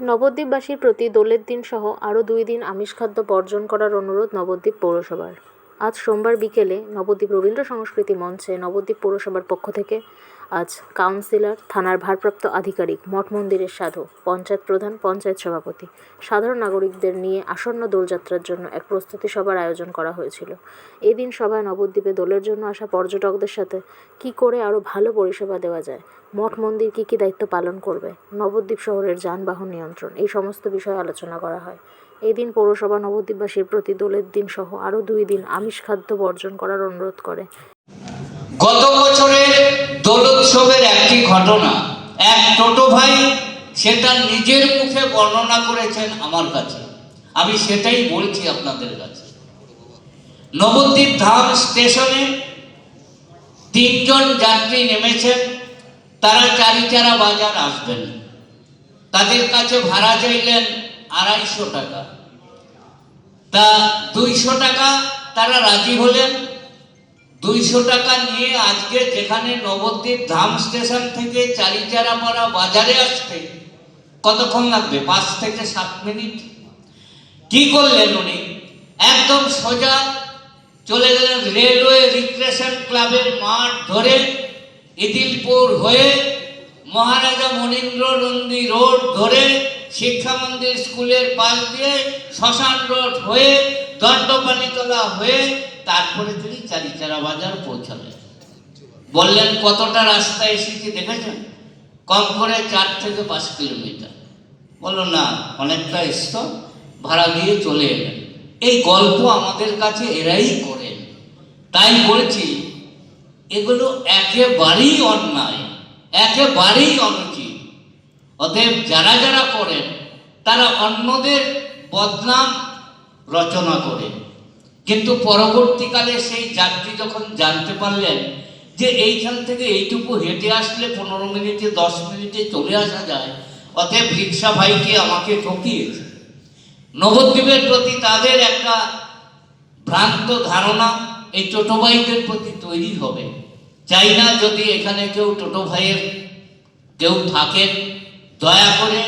নবদ্বীপবাসীর প্রতি দোলের দিন সহ আরও দুই দিন আমিষ খাদ্য বর্জন করার অনুরোধ নবদ্বীপ পৌরসভার। আজ সোমবার বিকেলে নবদ্বীপ রবীন্দ্র সংস্কৃতি মঞ্চে নবদ্বীপ পৌরসভার পক্ষ থেকে আজ কাউন্সিলর, থানার ভারপ্রাপ্ত আধিকারিক, মঠ মন্দিরের সাধু, পঞ্চায়েত প্রধান, পঞ্চায়েত সভাপতি, সাধারণ নাগরিকদের নিয়ে আসন্ন দোলযাত্রার জন্য এক প্রস্তুতি সভার আয়োজন করা হয়েছিল। এদিন সভায় নবদ্বীপে দোলের জন্য আসা পর্যটকদের সাথে কী করে আরও ভালো পরিষেবা দেওয়া যায়, মঠ মন্দির কী কী দায়িত্ব পালন করবে, নবদ্বীপ শহরের যানবাহন নিয়ন্ত্রণ, এই সমস্ত বিষয়ে আলোচনা করা হয়। এই দিন পৌরসভা নবদ্বীপবাসীর প্রতি দোলের দিন সহ আরও দুই দিন আমিষ খাদ্য বর্জন করার অনুরোধ করে। গত বছরের দোলোৎসবের একটি ঘটনা, এক টোটো ভাই সেটা নিজের মুখে বর্ণনা করেছেন আমার কাছে। আমি সেটাই বলছি আপনাদের কাছে। নবদ্বীপ ধাম স্টেশনে তিনজন যাত্রী নেমেছেন, তারা চারিচারা বাজার আসবেন। তাদের কাছে ভাড়া চাইলেন আড়াইশো টাকা। তা দুইশো টাকা তারা রাজি হলেন দুইশো টাকা নিয়ে আজকে যেখানে নবদ্বীপ ধাম স্টেশন থেকে চারিচারাপাড়া বাজারে আসতে কতক্ষণ লাগবে? পাঁচ থেকে সাত মিনিট। কি করলেন উনি? একদম সোজা চলে গেলেন রেলওয়ে রিক্রেশন ক্লাবের মাঠ ধরে ইদিলপুর হয়ে মহারাজা মনীন্দ্র নন্দী রোড ধরে শিক্ষা মন্দির স্কুলের পাশ দিয়ে শ্মশান রোড হয়ে দণ্ডপানিতলা হয়ে তারপরে তিনি চারিচারা বাজার পৌঁছালেন। বললেন, কতটা রাস্তা এসেছি দেখেছেন কম করে চার থেকে পাঁচ কিলোমিটার। বলল, না, অনেকটা এসতো ভাড়া দিয়ে চলে এলেন এই গল্প আমাদের কাছে এরাই করেন তাই বলছি, এগুলো একেবারেই অন্যায়, একেবারেই অনুচিত। অতএব যারা যারা করেন, তারা অন্যদের বদনাম রচনা করে। কিন্তু পরবর্তীকালে সেই যাত্রী যখন জানতে পারলেন যে এইখান থেকে এইটুকু হেঁটে আসলে পনেরো মিনিটে, দশ মিনিটে চলে আসা যায়, অতএব রিক্সা ভাইকে আমাকে ঠকিয়েছে। নবদ্বীপের প্রতি তাদের একটা ভ্রান্ত ধারণা এই টোটো ভাইদের প্রতি তৈরি হবে। চাই না যদি এখানে কেউ টোটো ভাইয়ের কেউ থাকেন, দয়া করে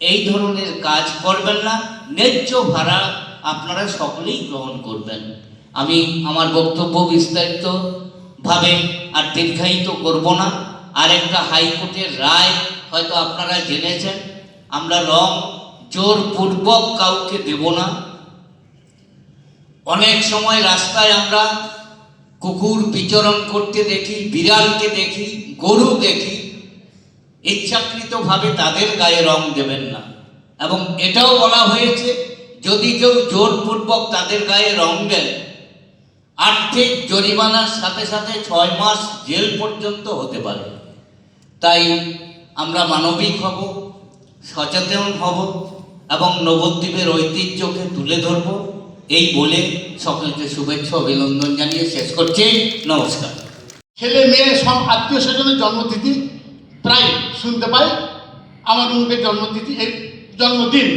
এই ধরনের কাজ করবেন না। ন্যায্য ভাড়া আপনারা সকলেই গ্রহণ করবেন। আমি আমার বক্তব্য বিস্তারিত ভাবে আর দীর্ঘায়িত করব না। আর একটা হাইকোর্টের রায় হয়তো আপনারা জেনেছেন। আমরা রং জোরপূর্বক কাউকে দেব না। অনেক সময় রাস্তায় আমরা কুকুর বিচরণ করতে দেখি, বিড়ালকে দেখি, গরু দেখি, ইচ্ছাকৃতভাবে তাদের গায়ে রং দেবেন না। এবং এটাও বলা হয়েছে যদি কেউ জোরপূর্বক তাদের গায়ে রং দেন আর্থিক জরিমানার সাথে সাথে ছয় মাস জেল পর্যন্ত হতে পারে। তাই আমরা মানবিক হব, সচেতন হব এবং নবদ্বীপের ঐতিহ্যকে তুলে ধরব। এই বলে সকলকে শুভেচ্ছা, অভিনন্দন জানিয়ে শেষ করছি। নমস্কার। ছেলে মেয়ে সব আত্মীয় স্বজনের জন্মতিথি প্রায় শুনতে পাই আমার মুখে জন্মতিথি জন্মদিন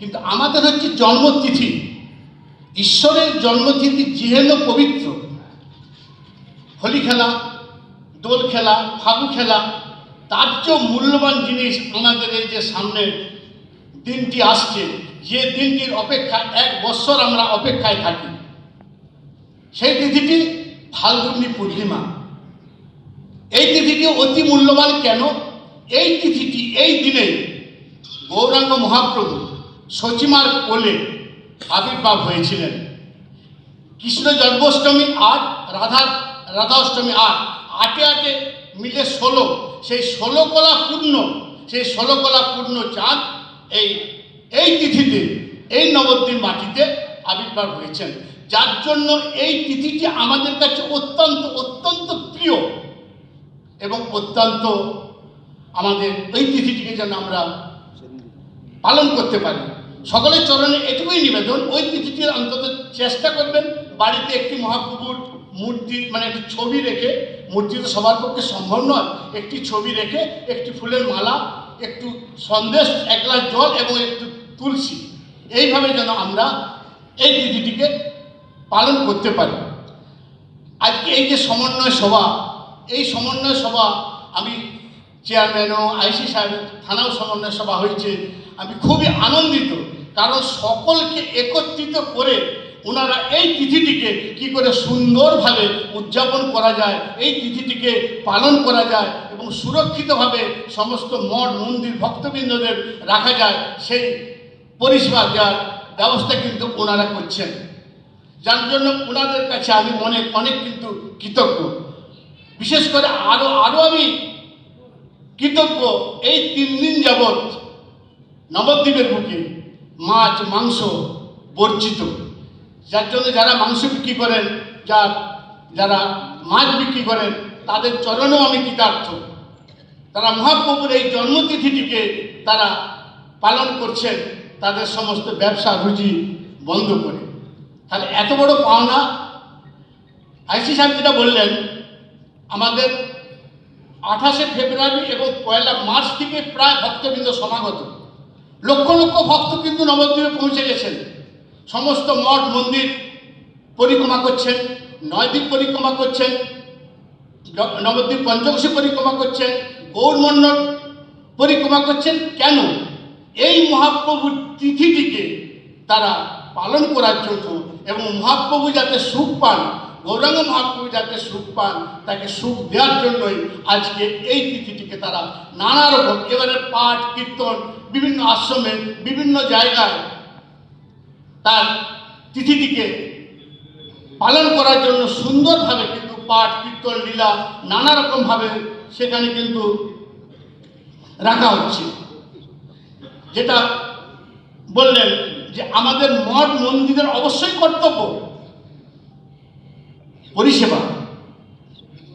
কিন্তু আমাদের হচ্ছে জন্মতিথি। ঈশ্বরের জন্মতিথি যেহেন পবিত্র। হোলি খেলা, দোল খেলা, ফাগু খেলা তার চেয়েও মূল্যবান জিনিস আমাদের এই যে সামনে দিনটি আসছে, যে দিনটির অপেক্ষা এক বৎসর আমরা অপেক্ষায় থাকি। সেই তিথিটি ফাল্গুনী পূর্ণিমা। এই তিথিটি অতি মূল্যবান কেন? এই তিথিটি এই দিনে গৌরাঙ্গ মহাপ্রভু সচিমার কোলে আবির্ভাব হয়েছিলেন। কৃষ্ণ জন্মাষ্টমী আট, রাধা, রাধাষ্টমী আট। আটে আটে মিলে ষোলো। সেই ষোলো কলা পূর্ণ, সেই ষোলো কলা পূর্ণ চাঁদ এই এই তিথিতে, এই নবদ্বীপ মাটিতে আবির্ভাব হয়েছেন। যার জন্য এই তিথিটি আমাদের কাছে অত্যন্ত অত্যন্ত প্রিয় এবং অত্যন্ত আমাদের এই তিথিটিকে যেন আমরা পালন করতে পারি। সকলের চরণে এটুকুই নিবেদন, ওই তিথিটির অন্তত চেষ্টা করবেন বাড়িতে একটি মহাপ্রভুর মূর্তি মানে একটি ছবি রেখে মূর্তি তো সবার পক্ষে সম্ভব নয়, একটি ছবি রেখে, একটি ফুলের মালা, একটু সন্দেশ, এক গ্লাস জল এবং একটু তুলসী। এইভাবে যেন আমরা এই তিথিটিকে পালন করতে পারি। আজকে এই যে সমন্বয় সভা, এই সমন্বয় সভা আমি চেয়ারম্যানও আইসি সাহেব থানাও সমন্বয় সভা হয়েছে। আমি খুবই আনন্দিত। কারণ সকলকে একত্রিত করে ওনারা এই তিথিটিকে কি করে সুন্দরভাবে উদযাপন করা যায়, এই তিথিটিকে পালন করা যায় এবং সুরক্ষিতভাবে সমস্ত মঠ, মন্দির, ভক্তবৃন্দদের রাখা যায়, সেই পরিষেবা দেওয়ার ব্যবস্থা কিন্তু ওনারা করছেন। যার জন্য ওনাদের কাছে আমি অনেক অনেক কিন্তু কৃতজ্ঞ। বিশেষ করে আরও আরও আমি কৃতজ্ঞ এই তিন দিন যাবৎ নবদ্বীপের বুকে মাছ, মাংস বর্জিত। যার জন্য যারা মাংস বিক্রি করেন যা যারা মাছ বিক্রি করেন, তাদের চরণেও আমি কৃতার্থ। তারা মহাপ্রভুর এই জন্মতিথিটিকে তারা পালন করছেন, তাদের সমস্ত ব্যবসা রুজি বন্ধ করে। তাহলে এত বড় পাওনা? আইসি সাহেব যেটা বললেন, আমাদের আঠাশে ফেব্রুয়ারি এবং পয়লা মার্চ থেকে প্রায় ভক্তবৃন্দ সমাগত। লক্ষ লক্ষ ভক্ত কিন্তু নবদ্বীপে পৌঁছে গেছেন। সমস্ত মঠ, মন্দির পরিক্রমা করছেন নয়দ্বীপ পরিক্রমা করছেন, নবদ্বীপ পঞ্চকোশী পরিক্রমা করছেন গৌরমণ্ডল পরিক্রমা করছেন। কেন? এই মহাপ্রভুর তিথিটিকে তারা পালন করার জন্য এবং মহাপ্রভু যাতে সুখ পান গৌরাঙ্গ মহাপ্রভু যাতে সুখ পান, তাকে সুখ দেওয়ার জন্যই আজকে এই তিথিটিকে তারা নানা রকম, এবারে পাঠ, কীর্তন, বিভিন্ন আশ্রমে, বিভিন্ন জায়গায় তার তিথিটিকে পালন করার জন্য সুন্দরভাবে কিন্তু পাঠ, কীর্তন, লীলা নানা রকমভাবে সেখানে কিন্তু রাখা হচ্ছে। যেটা বললেন যে আমাদের মঠ মন্দিরের অবশ্যই কর্তব্য। পরিষেবা।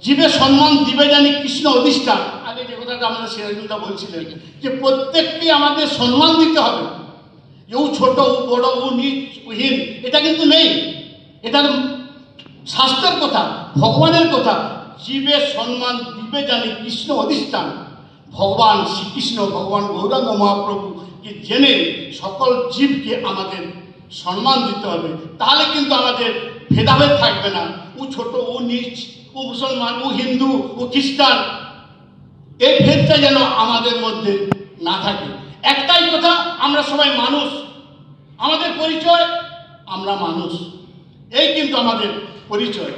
জীবে সম্মান দিবে জানি কৃষ্ণ অধিষ্ঠান আগে যে কথাটা আমাদের সিরাজুল্লাহ বলছিলেন যে প্রত্যেককে আমাদের সম্মান দিতে হবে। ও ছোট, ও বড়, ও নিচ, ও হীন, এটা কিন্তু নেই। এটা শাস্ত্রের কথা, ভগবানের কথা, জীবের সম্মান দিবে জানি কৃষ্ণ অধিষ্ঠান ভগবান শ্রীকৃষ্ণ, ভগবান গৌরাঙ্গ মহাপ্রভুকে জেনে সকল জীবকে আমাদের সম্মান দিতে হবে। তাহলে কিন্তু আমাদের ভেদাভেদ থাকবে না। ও ছোট, ও নিচ, ও মুসলমান, ও হিন্দু, ও খ্রিস্টান। এই ভেদটা যেন আমাদের মধ্যে না থাকে। একটাই কথা, আমরা সবাই মানুষ। আমাদের পরিচয়, আমরা মানুষ। এই কিন্তু আমাদের পরিচয়।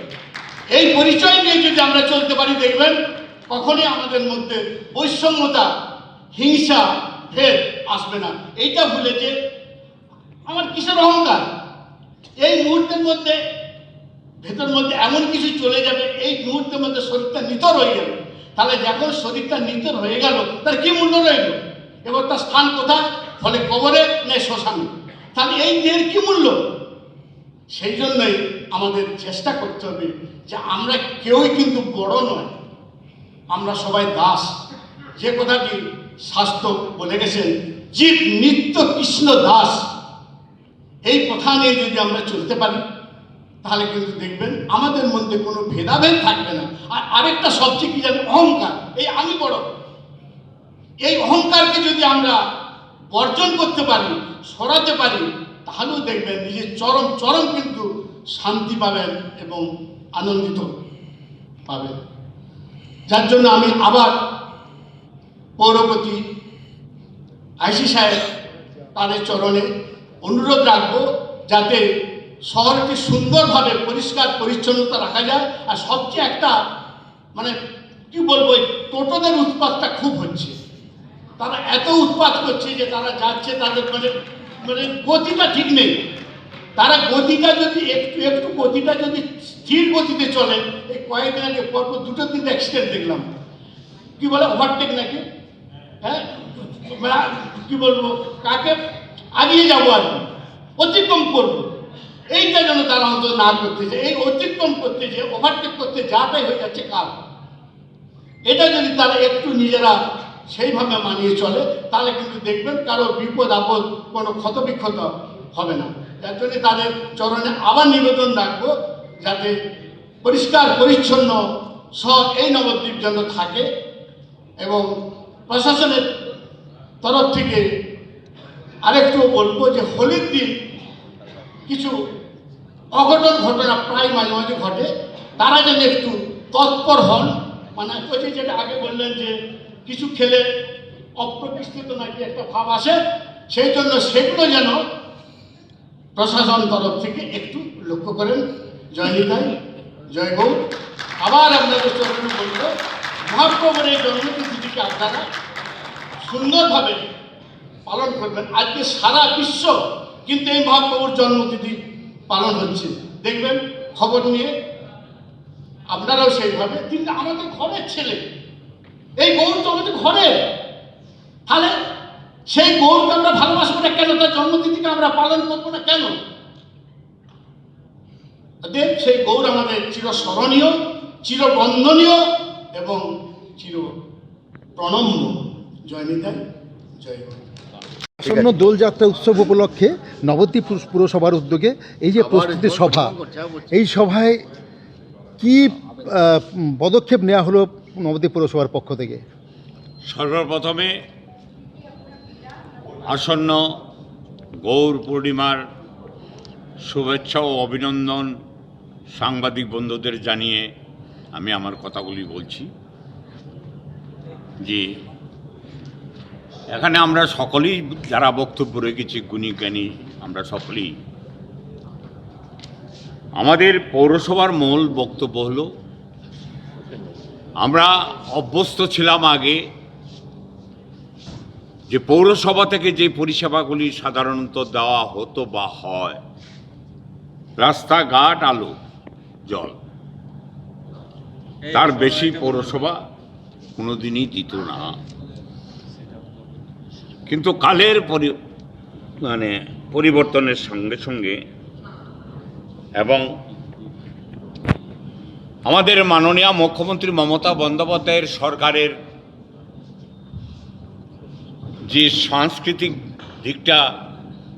এই পরিচয় নিয়ে যদি আমরা চলতে পারি, দেখবেন, কখনই আমাদের মধ্যে বৈষম্যতা, হিংসা, ভেদ আসবে না। এইটা ভুলে যে, আমার কিসের অহংকার? এই মুহূর্তের মধ্যে ভেতর মধ্যে এমন কিছু চলে যাবে, এই মুহূর্তের মধ্যে শরীরটা নিতর হয়ে যাবে। তাহলে যখন শরীরটা নিতর হয়ে গেল, তার কি মূল্য রইল? এবার তার স্থান কোথায়? ফলে কবরে নেই শ্মশানে? তাহলে এই দেহের কি মূল্য? সেই জন্যই আমাদের চেষ্টা করতে হবে যে আমরা কেউই কিন্তু বড় নয়। আমরা সবাই দাস। যে কথাটি শাস্ত্র বলে গেছেন, জীব নিত্য কৃষ্ণ দাস। এই কথা নিয়ে যদি আমরা চলতে পারি তাহলে কিন্তু দেখবেন, আমাদের মধ্যে কোনো ভেদাভেদ থাকবে না। আর আরেকটা সবচেয়ে কি জানি অহংকার। এই আমি বড়। এই অহংকারকে যদি আমরা বর্জন করতে পারি, সরাতে পারি, তাহলেও দেখবেন নিজের চরম চরম কিন্তু শান্তি পাবেন এবং আনন্দিত পাবেন। যার জন্য আমি আবার পৌরপতি আইসি সাহেব তাদের চরণে অনুরোধ রাখব, যাতে শহরটি সুন্দরভাবে পরিষ্কার, পরিচ্ছন্নতা রাখা যায়। আর সবচেয়ে একটা মানে কি বলব টোটোদের উৎপাতটা খুব হচ্ছে। তারা এত উৎপাত করছে যে তারা যাচ্ছে, তাদের মানে মানে গতিটা ঠিক নেই। তারা গতিটা যদি একটু একটু গতিটা যদি স্থির গতিতে চলে, এই কয়েকদিন আগে, পরপর দুটো, তিনটে অ্যাক্সিডেন্ট দেখলাম। কি বলে ওভারটেক নাকি? হ্যাঁ? কি বলব, কাকে? আগিয়ে যাব আর কি। অতিক্রম করব। এইটা যেন তারা অন্তত না করতে চায়, এই অতিক্রম করতে যে ওভারটেক করতে যাটাই হয়ে যাচ্ছে কাল। এটা যদি তারা একটু নিজেরা সেইভাবে মানিয়ে চলে, তাহলে কিন্তু দেখবেন কারও বিপদ, আপদ কোনো ক্ষতবিক্ষত হবে না। যার জন্য তাদের চরণে আবার নিবেদন রাখব, যাতে পরিষ্কার, পরিচ্ছন্ন সব এই নবদ্বীপ যেন থাকে এবং প্রশাসনের তরফ থেকে আরেকটু বলব যে হোলির দিন কিছু অঘটন ঘটনা প্রায় মাঝে মাঝে ঘটে। তারা যেন একটু তৎপর হন। মানে ওই যেটা আগে বললেন যে, কিছু খেলে অপ্রতিষ্ঠিত নাকি একটা ভাব আসে, সেই জন্য সেগুলো যেন প্রশাসন তরফ থেকে একটু লক্ষ্য করেন। জয় নিতাই, জয় গৌ আবার আপনাদের চরণে বলব, মহাপ্রভুর এই জন্মতিথিটিকে আপনারা সুন্দরভাবে পালন করবেন। আজকে সারা বিশ্ব কিন্তু এই মহাপ্রভুর জন্মতিথি পালন হচ্ছে। দেখবেন, খবর নিয়ে আপনারাও সেইভাবে, কিন্তু আমাদের ঘরের ছেলে, এই গৌর তো আমাদের ঘরে। তাহলে সেই গৌরকে আমরা ভালোবাসবো না কেন? তার জন্মতিথিকে আমরা পালন করব না কেন? দেব, সেই গৌর আমাদের চিরস্মরণীয়, চিরবন্দনীয় এবং চির প্রণম্য জয় নিতাই, জয় আসন্ন দোলযাত্রা উৎসব উপলক্ষে নবদ্বীপ পুরসভার উদ্যোগে এই যে প্রস্তুতি সভা এই সভায় কি পদক্ষেপ নেওয়া হলো নবদ্বীপ পুরসভার পক্ষ থেকে? সর্বপ্রথমে আসন্ন গৌর পূর্ণিমার শুভেচ্ছা ও অভিনন্দন সাংবাদিক বন্ধুদের জানিয়ে আমি আমার কথাগুলি বলছি যে এখানে আমরা সকলেই যারা বক্তব্য রেখেছি, গুণী জ্ঞানী, আমরা সকলেই। আমাদের পৌরসভার মূল বক্তব্য হলো, আমরা অভ্যস্ত ছিলাম আগে যে পৌরসভা থেকে যে পরিষেবাগুলি সাধারণত দেওয়া হতো বা হয়, রাস্তাঘাট, আলো, জল, তার বেশি পৌরসভা কোনোদিনই দিত না। কিন্তু কালের পরি মানে পরিবর্তনের সঙ্গে সঙ্গে এবং আমাদের মাননীয় মুখ্যমন্ত্রী মমতা বন্দ্যোপাধ্যায়ের সরকারের যে সাংস্কৃতিক দিকটা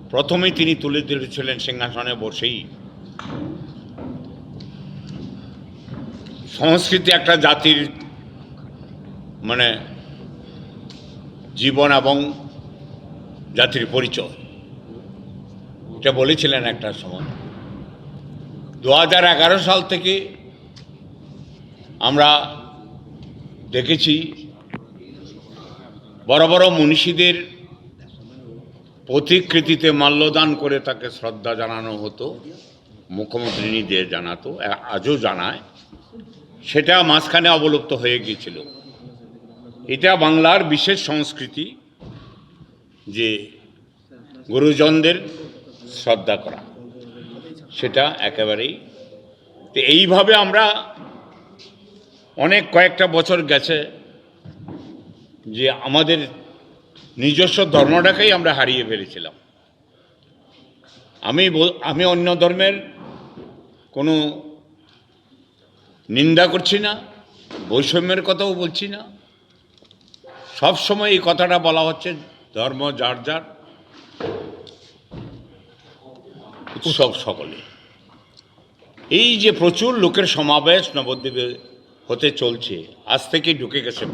প্রথমেই তিনি তুলে ধরেছিলেন সিংহাসনে বসেই, সংস্কৃতি একটা জাতির মানে জীবন এবং জাতির পরিচয়। এটা বলেছিলেন একটা সময়। দু সাল থেকে আমরা দেখেছি বড় বড় মনীষীদের প্রতিকৃতিতে মাল্যদান করে তাকে শ্রদ্ধা জানানো হতো মুখ্যমন্ত্রী নিজে জানাতো আজও জানায়। সেটা মাঝখানে অবলুপ্ত হয়ে গিয়েছিল। এটা বাংলার বিশেষ সংস্কৃতি। যে গুরুজনদের শ্রদ্ধা করা। সেটা একেবারেই। তো এইভাবে আমরা অনেক কয়েকটা বছর গেছে যে আমাদের নিজস্ব ধর্মটাকেই আমরা হারিয়ে ফেলেছিলাম। আমি আমি অন্য ধর্মের কোনো নিন্দা করছি না, বৈষম্যের কথাও বলছি না। সব সময় এই কথাটা বলা হচ্ছে ধর্ম, যার যার। উৎসব সকলে। এই যে প্রচুর লোকের সমাবেশ নবদ্বীপে হতে চলছে, আজ থেকেই ঢুকে গেছে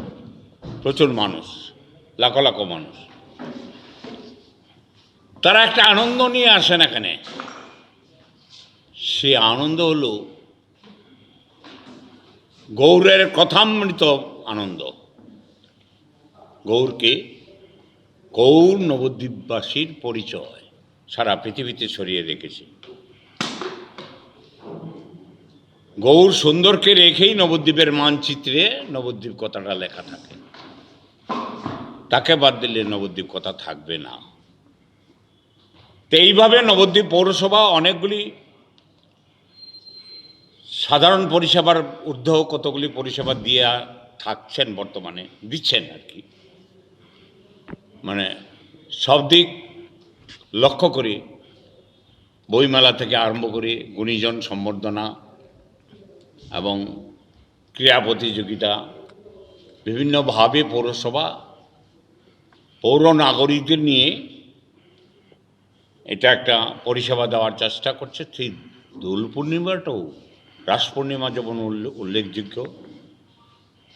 প্রচুর মানুষ, লাখো লাখো মানুষ। তারা একটা আনন্দ নিয়ে আসেন এখানে। সে আনন্দ হলো গৌরের কথামৃত আনন্দ। গৌরকে গৌর নবদ্বীপবাসীর পরিচয় সারা পৃথিবীতে ছড়িয়ে রেখেছে। গৌর সুন্দরকে রেখেই নবদ্বীপের মানচিত্রে নবদ্বীপ কথাটা লেখা থাকে। তাকে বাদ দিলে নবদ্বীপ কথা থাকবে না। তো এইভাবে নবদ্বীপ পৌরসভা অনেকগুলি সাধারণ পরিষেবার ঊর্ধ্ব কতগুলি পরিষেবা দিয়ে থাকছেন বর্তমানে, দিচ্ছেন আর কি। মানে সব দিক লক্ষ্য করে, বইমেলা থেকে আরম্ভ করে, গুণীজন, সম্বর্ধনা এবং ক্রীড়া প্রতিযোগিতা বিভিন্নভাবে পৌরসভা, পৌর নাগরিকদের নিয়ে এটা একটা পরিষেবা দেওয়ার চেষ্টা করছে। ঠিক দোল পূর্ণিমাটাও রাস পূর্ণিমা যেমন উল্লে- উল্লেখযোগ্য।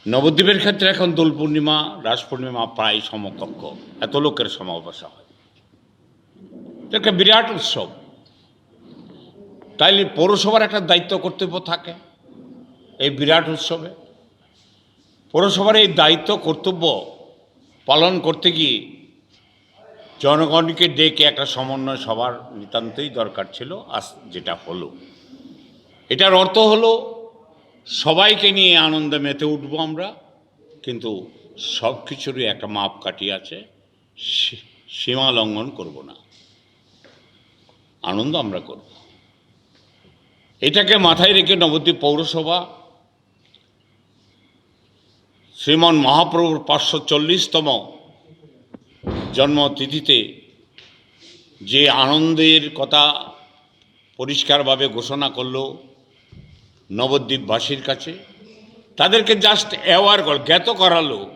নবদ্বীপের ক্ষেত্রে এখন দোল পূর্ণিমা, রাস পূর্ণিমা প্রায় সমকক্ষ। এত লোকের সমাবেশ হয়। একটা বিরাট উৎসব। তাইলে পৌরসভার একটা দায়িত্ব কর্তব্য থাকে এই বিরাট উৎসবে। পৌরসভার এই দায়িত্ব, কর্তব্য পালন করতে গিয়ে জনগণকে ডেকে একটা সমন্বয় সবার নিতান্তই দরকার ছিল, আজ যেটা হলো। এটার অর্থ হলো সবাইকে নিয়ে আনন্দে মেতে উঠবো আমরা, কিন্তু সব কিছুরই একটা মাপ কাটি আছে সীমা লঙ্ঘন করব না। আনন্দ আমরা করব। এটাকে মাথায় রেখে নবদ্বীপ পৌরসভা, শ্রীমন মহাপ্রভুর পাঁচশো চল্লিশতম জন্মতিথিতে যে আনন্দের কথা পরিষ্কারভাবে ঘোষণা করল নবদ্বীপবাসীর কাছে, তাদেরকে জাস্ট অ্যাওয়ার কর, জ্ঞাত করালো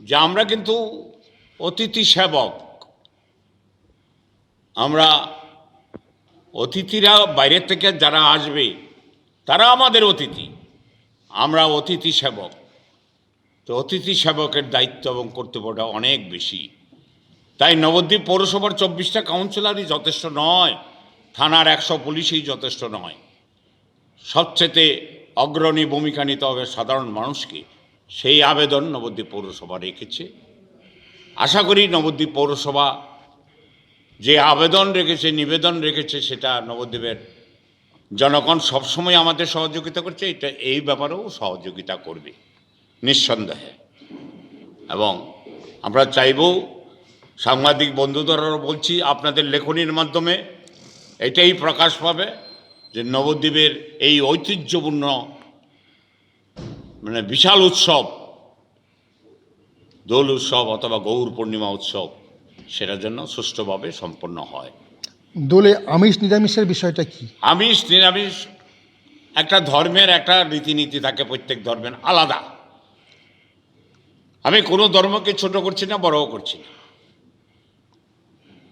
যে আমরা কিন্তু অতিথি সেবক। আমরা অতিথিরা বাইরের থেকে যারা আসবে, তারা আমাদের অতিথি। আমরা অতিথি সেবক। তো অতিথি সেবকের দায়িত্ব এবং কর্তব্যটা অনেক বেশি। তাই নবদ্বীপ পৌরসভার চব্বিশটা কাউন্সিলরই যথেষ্ট নয়, থানার একশো পুলিশই যথেষ্ট নয়। সবচেয়ে অগ্রণী ভূমিকা নিতে হবে সাধারণ মানুষকে। সেই আবেদন নবদ্বীপ পৌরসভা রেখেছে। আশা করি নবদ্বীপ পৌরসভা যে আবেদন রেখেছে, নিবেদন রেখেছে, সেটা নবদ্বীপের জনগণ সবসময় আমাদের সহযোগিতা করছে। এটা এই ব্যাপারেও সহযোগিতা করবে নিঃসন্দেহে। এবং আমরা চাইব, সাংবাদিক বন্ধুদেরও বলছি, আপনাদের লেখনির মাধ্যমে এটাই প্রকাশ পাবে। যে নবদ্বীপের এই ঐতিহ্যপূর্ণ মানে বিশাল উৎসব দোল উৎসব অথবা গৌর পূর্ণিমা উৎসব সেটার জন্য সুষ্ঠুভাবে সম্পন্ন হয়। দোলে আমিষ নিরামিষের বিষয়টা কি? আমিষ নিরামিষ একটা ধর্মের একটা রীতিনীতি থাকে প্রত্যেক ধর্মের আলাদা। আমি কোনো ধর্মকে ছোট করছি না বড়ও করছি না।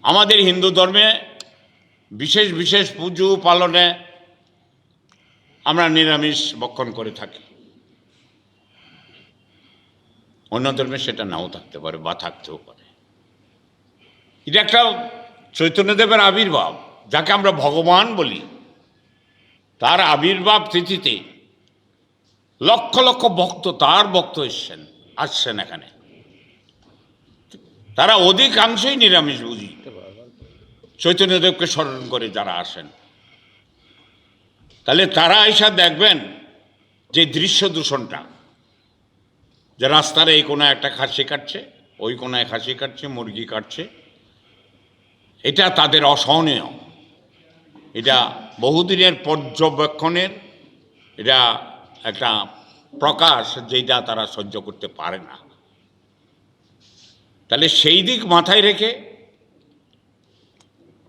আমাদের হিন্দু ধর্মে বিশেষ বিশেষ পুজো পালনে আমরা নিরামিষ বক্ষণ করে থাকি। অন্য ধর্মে সেটা নাও থাকতে পারে বা থাকতেও পারে। এটা একটা চৈতন্যদেবের আবির্ভাব, যাকে আমরা ভগবান বলি। তার আবির্ভাব তিথিতে লক্ষ লক্ষ ভক্ত তার ভক্ত এসছেন, আসছেন এখানে। তারা অধিকাংশই নিরামিষ বুঝি। চৈতন্যদেবকে স্মরণ করে যারা আসেন। তাহলে তারা এসে দেখবেন যে দৃশ্য দূষণটা, যে রাস্তার এই কোনো একটা খাসি কাটছে, ওই কোনায় খাসি কাটছে, মুরগি কাটছে, এটা তাদের অসহনীয়। এটা বহুদিনের পর্যবেক্ষণের এটা একটা প্রকাশ যেটা তারা সহ্য করতে পারে না। তাহলে সেই দিক মাথায় রেখে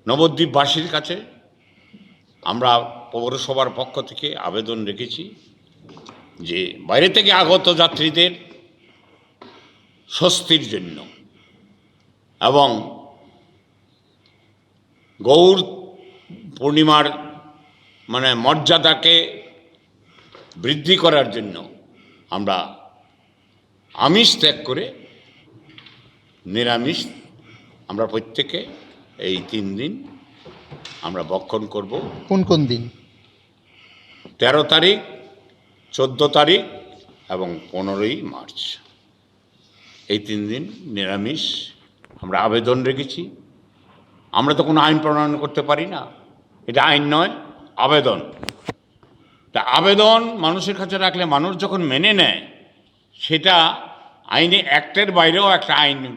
নবদ্বীপবাসীর কাছে আমরা পৌরসভার পক্ষ থেকে আবেদন রেখেছি যে বাইরে থেকে আগত যাত্রীদের স্বস্তির জন্য এবং গৌর পূর্ণিমার মানে মর্যাদাকে বৃদ্ধি করার জন্য আমরা আমিষ ত্যাগ করে নিরামিষ আমরা প্রত্যেকে এই তিন দিন আমরা বক্ষণ করব। কোন কোন দিন? তেরো তারিখ চোদ্দ তারিখ এবং পনেরোই মার্চ। এই তিন দিন নিরামিষ আমরা আবেদন রেখেছি। আমরা তো কোনো আইন প্রণয়ন করতে পারি না। এটা আইন নয় আবেদন। তা আবেদন মানুষের কাছে রাখলে মানুষ যখন মেনে নেয় সেটা আইনে অ্যাক্টের বাইরেও একটা আইন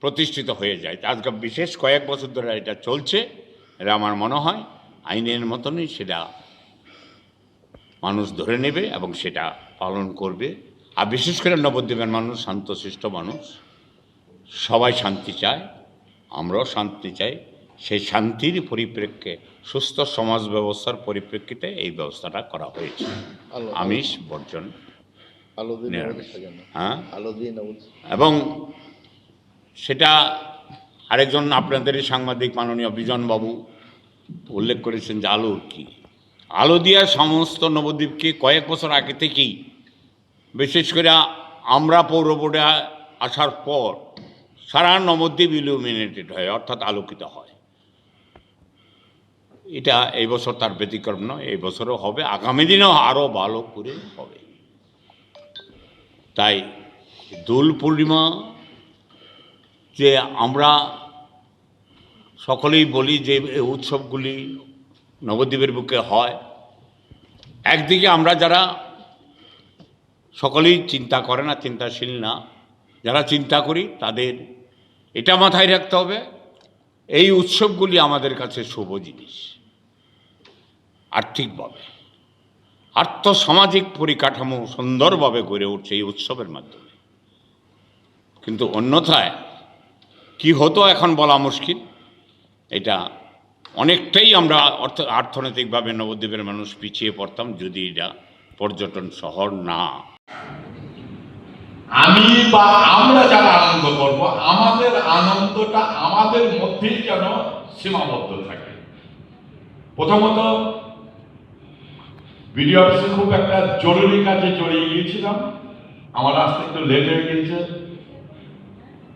প্রতিষ্ঠিত হয়ে যায়। তা আজকে বিশেষ কয়েক বছর ধরে এটা চলছে। এটা আমার মনে হয় আইনের মতনই সেটা মানুষ ধরে নেবে এবং সেটা পালন করবে। আর বিশেষ করে নবদ্বীপের মানুষ শান্তশিষ্ট মানুষ সবাই শান্তি চায় আমরাও শান্তি চাই। সেই শান্তির পরিপ্রেক্ষে সুস্থ সমাজ ব্যবস্থার পরিপ্রেক্ষিতে এই ব্যবস্থাটা করা হয়েছে। আমিষ বর্জন হ্যাঁ? এবং সেটা আরেকজন আপনাদেরই সাংবাদিক মাননীয় বিজনবাবু উল্লেখ করেছেন যে আলোর কি? আলো দিয়া সমস্ত নবদ্বীপকে কয়েক বছর আগে থেকেই, বিশেষ করে আমরা পৌর বোর্ডে আসার পর সারা নবদ্বীপ ইলুমিনেটেড হয়, অর্থাৎ আলোকিত হয়। এটা এই বছর তার ব্যতিক্রম নয়, এই বছরও হবে, আগামী দিনেও আরও ভালো করে হবে। তাই দোল পূর্ণিমা যে আমরা সকলেই বলি যে এই উৎসবগুলি নবদ্বীপের বুকে হয়। একদিকে আমরা যারা সকলেই চিন্তা করে না, চিন্তাশীল না, যারা চিন্তা করি তাদের এটা মাথায় রাখতে হবে, এই উৎসবগুলি আমাদের কাছে শুভ জিনিস, আর্থিকভাবে। আর্থসামাজিক পরিকাঠামো সুন্দরভাবে গড়ে উঠছে এই উৎসবের মাধ্যমে। কিন্তু অন্যথায় কি হতো এখন বলা মুশকিল? এটা অনেকটাই আমরা অর্থ, অর্থনৈতিকভাবে নবদ্বীপের মানুষ পিছিয়ে পড়তাম, যদি এটা পর্যটন শহর না। আমি বা আমরা যারা আনন্দ করব, আমাদের আনন্দটা আমাদের মধ্যেই যেন সীমাবদ্ধ থাকে। প্রথমত বিডিও অফিসে খুব একটা জরুরি কাজে জড়িয়ে গিয়েছিলাম। আমার আসতে একটু লেট হয়ে গিয়েছে।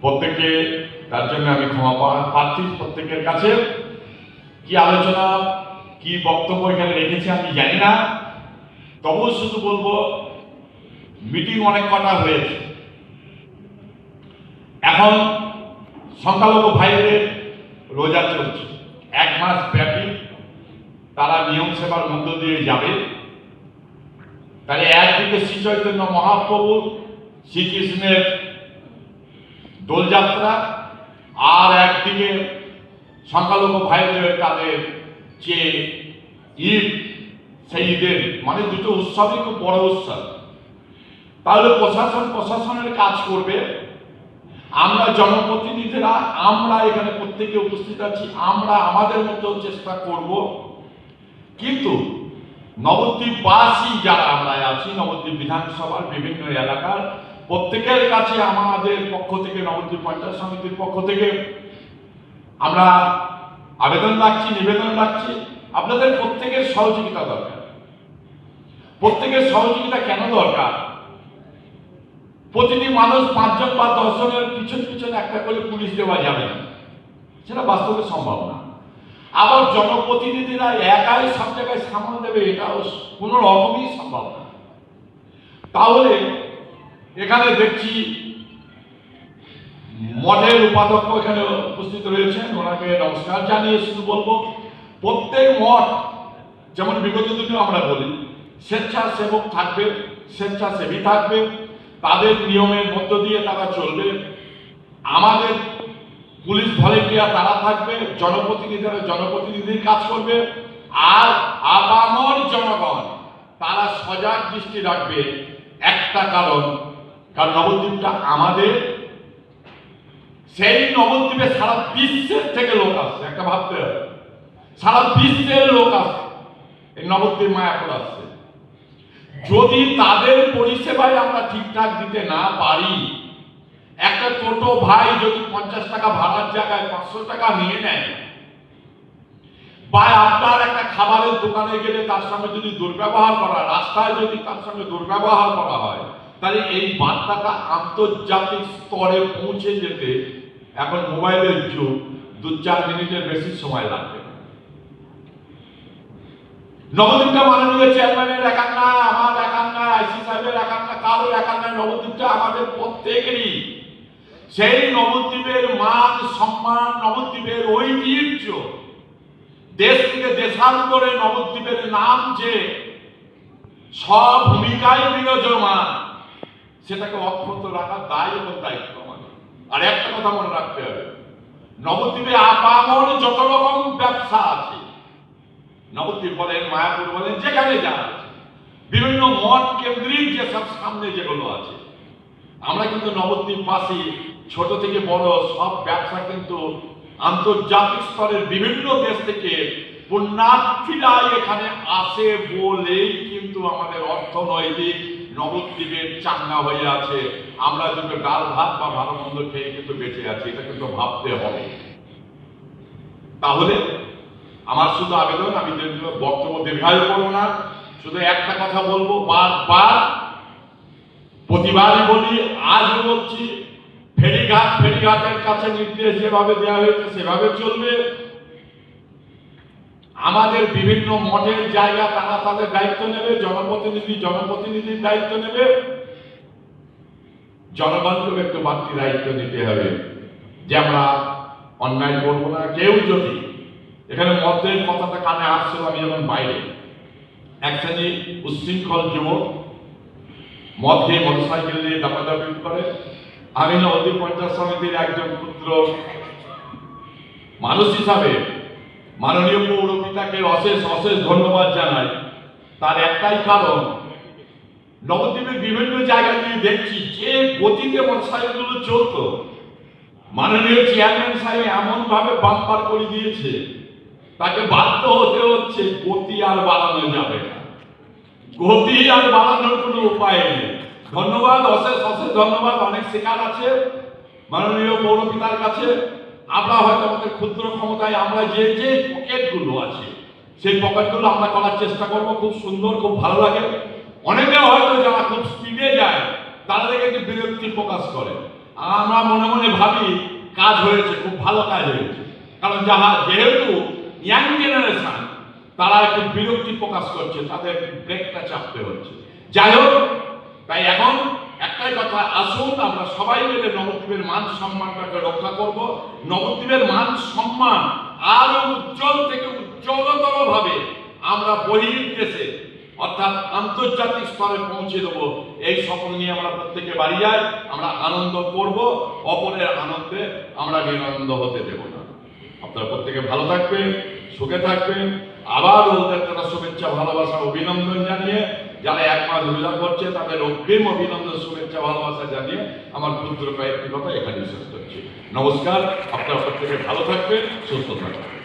প্রত্যেকে তার জন্য আমি ক্ষমা পা- প্রার্থী প্রত্যেকের কাছে। কি আলোচনা, কি বক্তব্য এখানে রেখেছি আমি জানি না। তবুও শুধু বলব মিটিং অনেক কটা হয়েছে। এখন সংখ্যালঘু ভাইদের রোজা চলছে। এক মাস ব্যাপী তারা নিয়ম সেবার মধ্য দিয়ে যাবে। তাহলে একদিকে শ্রী চৈতন্য মহাপ্রভু শ্রীকৃষ্ণের দোলযাত্রা আর একদিকে সংখ্যালঘু ভাইদের তাদের যে ঈদ, সেই ঈদের মানে দুটো উৎসবই খুব বড় উৎসব। তাহলে প্রশাসন প্রশাসনের কাজ করবে। আমরা জনপ্রতিনিধিরা, আমরা এখানে প্রত্যেকে উপস্থিত আছি, আমরা আমাদের মতো চেষ্টা করব। কিন্তু নবদ্বীপবাসী যারা আমরা আছি, নবদ্বীপ বিধানসভার বিভিন্ন এলাকার প্রত্যেকের কাছে আমাদের পক্ষ থেকে, নবদ্বীপ পঞ্চায়েত সমিতির পক্ষ থেকে আমরা আবেদন রাখছি, নিবেদন রাখছি। আপনাদের প্রত্যেকের সহযোগিতা দরকার। প্রত্যেকের সহযোগিতা কেন দরকার? প্রতিটি মানুষ পাঁচজন বা দশজনের পিছন পিছনে একটা করে পুলিশ দেওয়া যাবে না। সেটা বাস্তবে সম্ভব না। আবার জনপ্রতিনিধিরা একাই সব জায়গায় সামাল দেবে, এটাও কোনো রকমই সম্ভব না। তাহলে এখানে দেখছি মঠের উপাধ্যক্ষ এখানে উপস্থিত রয়েছেন, ওনাকে নমস্কার জানিয়ে শুধু বলব, প্রত্যেক মঠ, যেমন বিগত দিনে আমরা বলি, স্বেচ্ছাসেবক থাকবে, স্বেচ্ছাসেবী থাকবে, তাদের নিয়মের মধ্য দিয়ে তারা চলবে। আমাদের পুলিশ ভলেন্টিয়ার তারা থাকবে, জনপ্রতিনিধিরা জনপ্রতিনিধির কাজ করবে, আর আপামর জনগণ, তারা সজাগ দৃষ্টি রাখবে, একটা কারণ কারণ নবদ্বীপটা আমাদের, সেই নবদ্বীপে সারা বিশ্বের থেকে লোক আসছে, একটা ভাবতে হবে। সারা বিশ্বের লোক আসছে, এই নবদ্বীপ মায়াপুর আসছে। যদি তাদের পরিষেবায় আমরা ঠিকঠাক দিতে না পারি, একটা টোটো ভাই যদি পঞ্চাশ টাকা ভাড়ার জায়গায় পাঁচশো টাকা নিয়ে নেয়, বা আপনার একটা খাবারের দোকানে গেলে তার সঙ্গে যদি দুর্ব্যবহার করা, রাস্তায় যদি তার সঙ্গে দুর্ব্যবহার করা হয় তাহলে এই বার্তাটা আন্তর্জাতিক স্তরে পৌঁছে যেতে এখন মোবাইলের যুগ, দু চার মিনিটের বেশি সময় লাগবে। নবদ্বীপটা মাননীয় চেয়ারম্যানের একার না আমার একার না আইসি সাহেবের একার না কারোর একার না নবদ্বীপটা আমাদের প্রত্যেকেরই। সেই নবদ্বীপের মান, সম্মান, নবদ্বীপের ঐতিহ্য, দেশ থেকে দেশান্তরে নবদ্বীপের নাম যে, সব ভূমিকায় বিরাজমান। সেটাকে অক্ষত রাখার দায় এবং দায়িত্ব আমাদের। আর একটা কথা মনে রাখতে হবে। নবদ্বীপে আপামর যত রকম ব্যবসা আছে, নবদ্বীপ বলেন, মায়াপুর বলেন, যেখানে যা আছে, বিভিন্ন মঠ কেন্দ্রিক যেসব সামনে যেগুলো আছে, আমরা কিন্তু নবদ্বীপ নবদ্বীপবাসী ছোট থেকে বড় সব ব্যবসা কিন্তু আন্তর্জাতিক স্তরের বিভিন্ন দেশ থেকে পুণ্যার্থীরা এখানে আসে বলেই কিন্তু আমাদের অর্থনৈতিক নবদ্বীপের চাঙ্গা হয়ে আছে। আমরা কিন্তু ডাল ভাত বা ভালো মন্দ খেয়ে কিন্তু বেঁচে আছি, এটা কিন্তু ভাবতে হবে। তাহলে আমার শুধু আবেদন, আমি বক্তব্য দীর্ঘায়ু করব না। শুধু একটা কথা বলব, বারবার প্রতিবারই বলি, আজও বলছি, ফেরিঘাট, ফেরিঘাটের কাছে নির্দেশ যেভাবে দেওয়া হয়েছে, সেভাবে চলবে। আমাদের বিভিন্ন মঠের জায়গা তারা তাদের দায়িত্ব নেবে, জনপ্রতিনিধি জনপ্রতিনিধির দায়িত্ব নেবে। জনগণকেও একটু বাড়তি দায়িত্ব নিতে হবে। যে আমরা অন্যায় করব না, কেউ যদি এখানে মদের কথাটা কানে আসছিল আমি যখন বাইরে। এক শ্রেণি উচ্ছৃঙ্খল যুবক মদ খেয়ে মোটরসাইকেল নিয়ে দাপাদাপি করে। আমি নদী পঞ্চায়েত সমিতির একজন পুত্র মানুষ হিসাবে মাননীয় পৌরপিতাকে অশেষ অশেষ ধন্যবাদ জানাই। তার একটাই কারণ নবদ্বীপের বিভিন্ন জায়গা দিয়ে দেখছি যে গতিতে মোটরসাইকেলগুলো চলতো। মাননীয় চেয়ারম্যান সাহেব এমন ভাবে বাম্পার করে দিয়েছে, তাকে বাধ্য হতে হচ্ছে গতি আর বাড়ানো যাবে না। গতি আর বাড়ানোর কোনো উপায় নেই। ধন্যবাদ, অশেষ অশেষ ধন্যবাদ, অনেক শেখার আছে মাননীয় পৌরপিতার কাছে। আমরা হয়তো আমাদের ক্ষুদ্র ক্ষমতায় আমরা যে যে পকেটগুলো আছে, সেই পকেটগুলো আমরা করার চেষ্টা করব, খুব সুন্দর, খুব ভালো লাগে। অনেকে হয়তো যারা খুব স্পিডে যায় তারা দেখে একটু বিরক্তি প্রকাশ করে। আমরা মনে মনে ভাবি, কাজ হয়েছে, খুব ভালো কাজ হয়েছে। কারণ যাহা যেহেতু ইয়াং জেনারেশন তারা একটু বিরক্তি প্রকাশ করছে, তাদের ব্রেকটা চাপতে হচ্ছে। যাই হোক তাই এখন একটাই কথা, আসুন আমরা সবাই মিলে নবদ্বীপের মান সম্মানটাকে রক্ষা করব। নবদ্বীপের মান সম্মান আরও উজ্জ্বল থেকে উজ্জ্বলতর ভাবে আমরা বহির দেশে, অর্থাৎ আন্তর্জাতিক স্তরে পৌঁছে দেবো। এই স্বপ্ন নিয়ে আমরা প্রত্যেকে বাড়ি যাই, আমরা আনন্দ করব, অপরের আনন্দে আমরা নিরানন্দ হতে দেব না। আপনারা প্রত্যেকে ভালো থাকবেন, সুখে থাকবেন। আবার ওদের তারা শুভেচ্ছা, ভালোবাসা, অভিনন্দন জানিয়ে যারা এক মাস রোজা করছে, তাদের অগ্রিম অভিনন্দন, শুভেচ্ছা, ভালোবাসা জানিয়ে আমার ক্ষুদ্র কয়েকটি কথা এখানে শেষ করছি। নমস্কার, আপনারা প্রত্যেকে ভালো থাকবেন, সুস্থ থাকবেন।